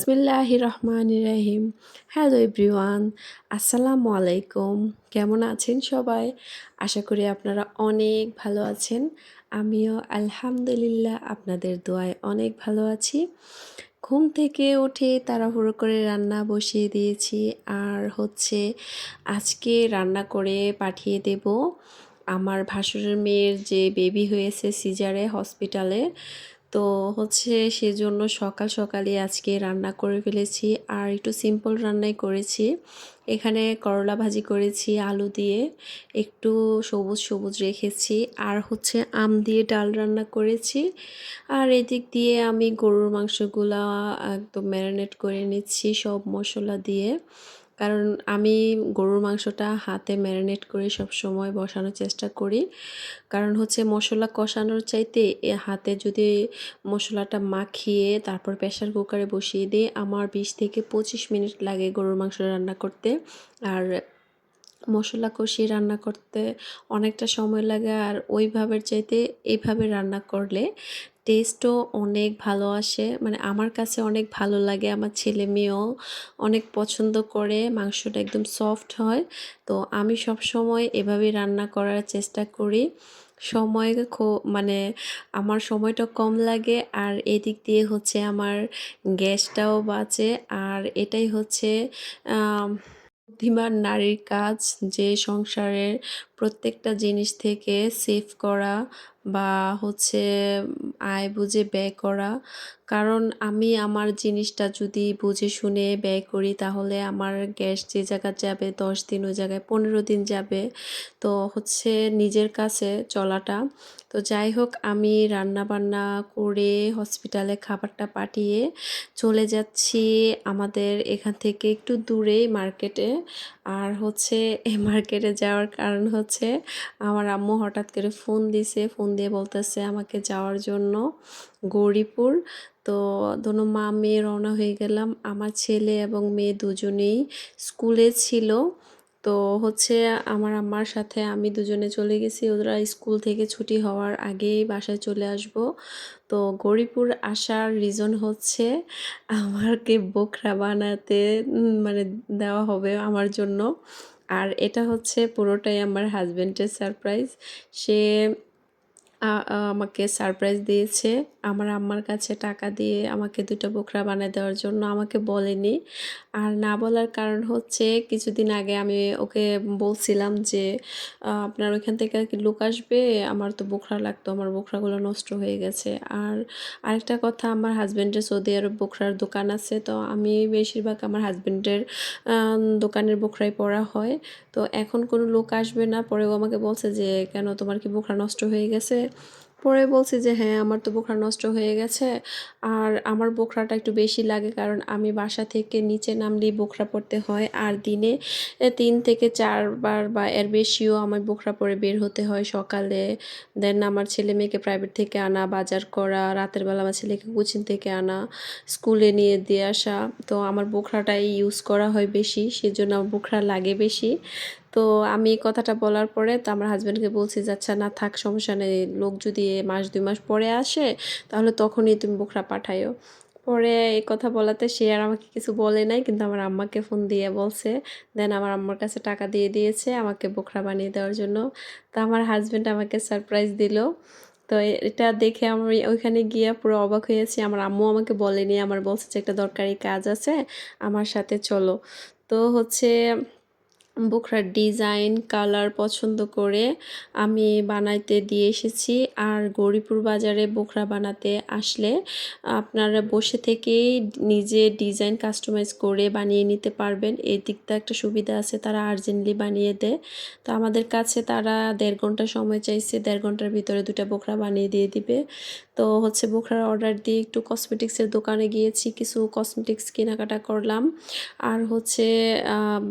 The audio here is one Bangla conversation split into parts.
বিসমিল্লাহি রহমান রাহিম হ্যালো এভরিওয়ান আসসালামু আলাইকুম। কেমন আছেন সবাই? আশা করি আপনারা অনেক ভালো আছেন। আমিও আলহামদুলিল্লাহ আপনাদের দোয়ায় অনেক ভালো আছি। ঘুম থেকে উঠে তাড়াহুড়ো করে রান্না বসিয়ে দিয়েছি। আর হচ্ছে আজকে রান্না করে পাঠিয়ে দেব আমার ভাসুরের মেয়ের যে বেবি হয়েছে সিজারে হসপিটালে তো হচ্ছে সেজন্য সকাল সকালে আজকে রান্না করে ফেলেছি। আর একটু সিম্পল রান্নাই করেছি। এখানে করলা ভাজি করেছি, আলু দিয়ে। একটু সবুজ সবুজ রেখেছি। আর হচ্ছে আম দিয়ে ডাল রান্না করেছি। আর এদিক দিয়ে আমি গরুর মাংসগুলা একদম ম্যারিনেট করে নিচ্ছি সব মশলা দিয়ে। কারণ আমি গরুর মাংসটা হাতে ম্যারিনেট করে সব সময় বসানোর চেষ্টা করি। কারণ হচ্ছে মশলা কষানোর চাইতে হাতে যদি মশলাটা মাখিয়ে তারপর প্রেশার কুকারে বসিয়ে দিই, আমার বিশ থেকে পঁচিশ মিনিট লাগে গরুর মাংস রান্না করতে। আর মশলা কষিয়ে রান্না করতে অনেকটা সময় লাগে আর ওইভাবে চাইতে এইভাবে রান্না করলে টেস্টও অনেক ভালো আসে। মানে আমার কাছে অনেক ভালো লাগে, আমার ছেলে মেয়েও অনেক পছন্দ করে, মাংসটা একদম সফট হয়। তো আমি সব সময় এভাবে রান্না করার চেষ্টা করি। সময় মানে আমার সময়টা কম লাগে আর এদিক দিয়ে হচ্ছে আমার গ্যাসটাও বাঁচে। আর এটাই হচ্ছে বুদ্ধিমান নারীর কাজ যে সংসারের প্রত্যেকটা জিনিস থেকে সেভ করা বা হচ্ছে, আয় বুঝে ব্যয় করা। কারণ আমি আমার জিনিসটা যদি বুঝে শুনে ব্যয় করি, তাহলে আমার গ্যাস যে জায়গা যাবে, দশ দিন ওই জায়গায় পনেরো দিন যাবে। তো হচ্ছে নিজের কাছে চলাটা। তো যাই হোক, আমি রান্না বান্না করে হসপিটালে খাবারটা পাঠিয়ে চলে যাচ্ছি আমাদের এখান থেকে একটু দূরে মার্কেটে। আর হচ্ছে, এই মার্কেটে যাওয়ার কারণ হচ্ছে আমার আম্মু হঠাৎ করে ফোন দিছে, ফোন দিয়ে বলতেছে আমাকে যাওয়ার জন্য গৌরীপুর। তো দোনো মা, মেয়ে রওনা হয়ে গেলাম। আমার ছেলে এবং মেয়ে দুজনেই স্কুলে ছিল। তো হচ্ছে আমার আম্মার সাথে আমি দুজনে চলে গেছি। ওরা স্কুল থেকে ছুটি হওয়ার আগেই বাসায় চলে আসব। তো গৌরীপুর আসার রিজন হচ্ছে আমাকে বোখরা বানাতে মানে দেওয়া হবে আমার জন্য। আর এটা হচ্ছে পুরোটাই আমার হাজব্যান্ডের সারপ্রাইজ সে আমাকে সারপ্রাইজ দিয়েছে। আমার আম্মার কাছে টাকা দিয়ে আমাকে দুটো বোকরা বানিয়ে দেওয়ার জন্য আমাকে বলেনি। আর না বলার কারণ হচ্ছে, কিছুদিন আগে আমি ওকে বলছিলাম যে আপনার ওইখান থেকে আর কি লোক আসবে? আমার তো বোখরা লাগতো, আমার বোখরাগুলো নষ্ট হয়ে গেছে। আর আরেকটা কথা, আমার হাজব্যান্ডের সৌদি আরব বোখরার দোকান আছে, তো আমি বেশিরভাগ আমার হাজব্যান্ডের দোকানের বোখরাই পরা হয়। তো এখন কোনো লোক আসবে না পরেও আমাকে বলছে যে, কেন তোমার কি বোখরা নষ্ট হয়ে গেছে? পরে বলছি যে হ্যাঁ আমার তো বোখরা নষ্ট হয়ে গেছে। আর আমার বোখরাটা একটু বেশি লাগে কারণ আমি বাসা থেকে নিচে নামলেই বোখরা পড়তে হয়। আর দিনে তিন থেকে চারবার বা এর বেশিও আমার বোখরা পরে বের হতে হয় সকালে। দেন আমার ছেলে মেয়েকে প্রাইভেট থেকে আনা, বাজার করা, রাতের বেলা আমার ছেলেকে কোচিং থেকে আনা, স্কুলে নিয়ে দিয়ে আসা। তো আমার বোখরাটাই ইউজ করা হয় বেশি, সেজন্য আমার বোখরা লাগে বেশি। তো আমি কথাটা বলার পরে তো আমার হাজব্যান্ডকে বলছি যে আচ্ছা না থাক, সমস্যা নেই। লোক যদি মাস, দুই মাস পরে আসে, তাহলে তখনই তুমি বোখরা পাঠাইও। পরে এই কথা বলাতে সে আর আমাকে কিছু বলে নাই, কিন্তু আমার আম্মাকে ফোন দিয়ে বলছে, দেন আমার আম্মার কাছে টাকা দিয়ে দিয়েছে আমাকে বোখরা বানিয়ে দেওয়ার জন্য। তো আমার হাজব্যান্ড আমাকে সারপ্রাইজ দিল। তো এটা দেখে আমি ওইখানে গিয়ে পুরো অবাক হয়েছি আমার আম্মু আমাকে বলেনি, আমার বলছে যে, একটা দরকারি কাজ আছে, আমার সাথে চলো। তো হচ্ছে বোখরার ডিজাইন, কালার পছন্দ করে আমি বানাইতে দিয়ে এসেছি। আর গৌরীপুর বাজারে বোখরা বানাতে আসলে আপনারা বসে থেকেই নিজে ডিজাইন কাস্টমাইজ করে বানিয়ে নিতে পারবেন। এই দিকটা একটা সুবিধা আছে, তারা আর্জেন্টলি বানিয়ে দেয়। তো আমাদের কাছে তারা দেড় ঘণ্টা সময় চাইছে, দেড় ঘণ্টার ভিতরে দুটা বোখরা বানিয়ে দিয়ে দিবে। তো হচ্ছে বোখরার অর্ডার দিয়ে একটু কসমেটিক্সের দোকানে গিয়েছি, কিছু কসমেটিক্স কেনাকাটা করলাম। আর হচ্ছে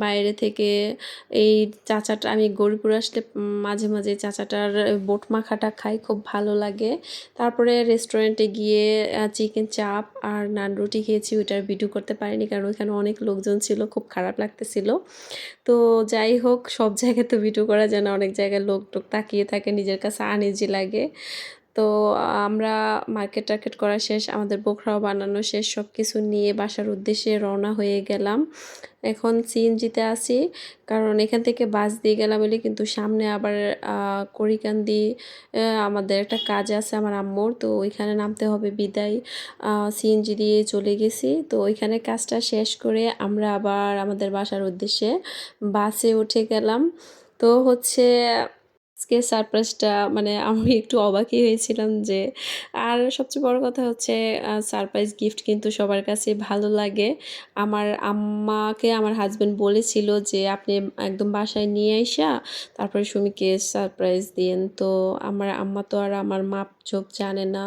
বাইরে থেকে এই চাচাটা, আমি গরিপুর আসলে মাঝে মাঝে চাচাটার বোট মাখাটা খাই, খুব ভালো লাগে। তারপরে রেস্টুরেন্টে গিয়ে চিকেন চাপ আর নান রুটি খেয়েছি, ওইটার ভিডিও করতে পারিনি কারণ ওইখানে অনেক লোকজন ছিল, খুব খারাপ লাগতেছিল। তো যাই হোক, সব জায়গায় তো ভিডিও করা যায় না, অনেক জায়গায় লোক টোক তাকিয়ে থাকে, নিজের কাছে আনিজি লাগে। তো আমরা মার্কেট টার্কেট করা শেষ, আমাদের বোখরাও বানানো শেষ সব কিছু নিয়ে বাসার উদ্দেশ্যে রওনা হয়ে গেলাম। এখন সিএনজিতে আছি, কারণ এখান থেকে বাস দিয়ে গেলাম বলে কিন্তু সামনে আবার করিকান্দি আমাদের একটা কাজ আছে আমার আম্মুর, তো ওইখানে নামতে হবে বিদায়। সিএনজি দিয়ে চলে গেছি, তো ওইখানে কাজটা শেষ করে আমরা আবার আমাদের বাসার উদ্দেশ্যে বাসে উঠে গেলাম। তো হচ্ছে আজকে সারপ্রাইজটা মানে আমি একটু অবাকই হয়েছিলাম যে, আর সবচেয়ে বড় কথা হচ্ছে সারপ্রাইজ গিফট কিন্তু সবার কাছে ভালো লাগে। আমার আম্মাকে আমার হাজব্যান্ড বলেছিল যে, আপনি একদম বাসায় নিয়ে আইসা, তারপরে সুমিকে সারপ্রাইজ দিন তো আমার আম্মা তো আর আমার মাপ চোপ জানে না,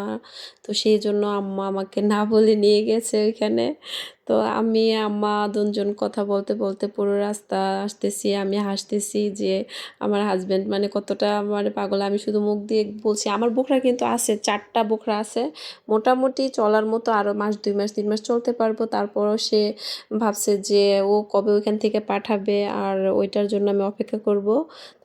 তো সেই জন্য আম্মা আমাকে না বলে নিয়ে গেছে ওইখানে। তো আমি, আম্মা দুজন কথা বলতে বলতে পুরো রাস্তা আসতেছি। আমি হাসতেছি যে আমার হাজব্যান্ড মানে কতটা মানে পাগল। আমি শুধু মুখ দিয়ে বলছি, আমার বোখরা কিন্তু আছে, চারটা বোখরা আছে। মোটামুটি চলার মতো আরও মাস, দুই মাস, তিন মাস চলতে পারব। তারপরও সে ভাবছে যে ও কবে ওইখান থেকে পাঠাবে আর ওইটার জন্য আমি অপেক্ষা করব।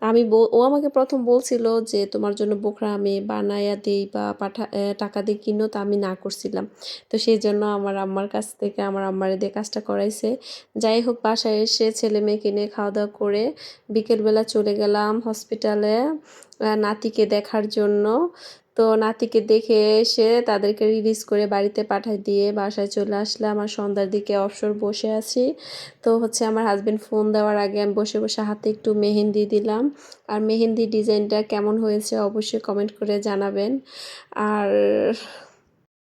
আমি ও আমাকে প্রথম বলছিল যে, তোমার জন্য বোখরা আমি বানাইয়া দিই বা পাঠা টাকা দিয়ে কিনো। তা আমি না করছিলাম। তো সেই জন্য আমার আম্মার কাছ থেকে আমার আম্মারে দিয়ে কাজটা করাইছে। যাই হোক, বাসায় এসে ছেলে মেয়েকে নিয়ে খাওয়া দাওয়া করে বিকেলবেলা চলে গেলাম হসপিটালে নাতিকে দেখার জন্য। তো নাতিকে দেখে এসে তাদেরকে রিলিজ করে বাড়িতে পাঠাই দিয়ে বাসায় চলে আসলাম। আর সন্ধ্যার দিকে অবসর বসে আছি। তো হচ্ছে আমার হাজব্যান্ড ফোন দেওয়ার আগে আমি বসে বসে হাতে একটু মেহেন্দি দিলাম। আর মেহেন্দি ডিজাইনটা কেমন হয়েছে অবশ্যই কমেন্ট করে জানাবেন। আর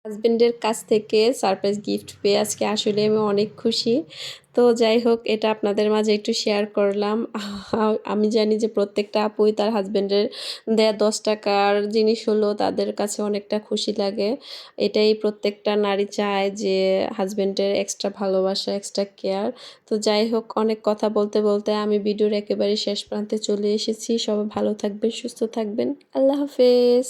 হাজব্যান্ডের কাছ থেকে সারপ্রাইজ গিফট পেয়ে আজকে আসলে আমি অনেক খুশি। তো যাই হোক, এটা আপনাদের মাঝে একটু শেয়ার করলাম। আমি জানি যে প্রত্যেকটা আপুই তার হাজব্যান্ডের দেয়া দশ টাকার জিনিস হলো তাদের কাছে অনেকটা খুশি লাগে। এটাই প্রত্যেকটা নারী চায় যে হাজব্যান্ডের এক্সট্রা ভালোবাসা এক্সট্রা কেয়ার তো যাই হোক, অনেক কথা বলতে বলতে আমি ভিডিওর একেবারে শেষ প্রান্তে চলে এসেছি। সবাই ভালো থাকবেন, সুস্থ থাকবেন। আল্লাহ হাফেজ।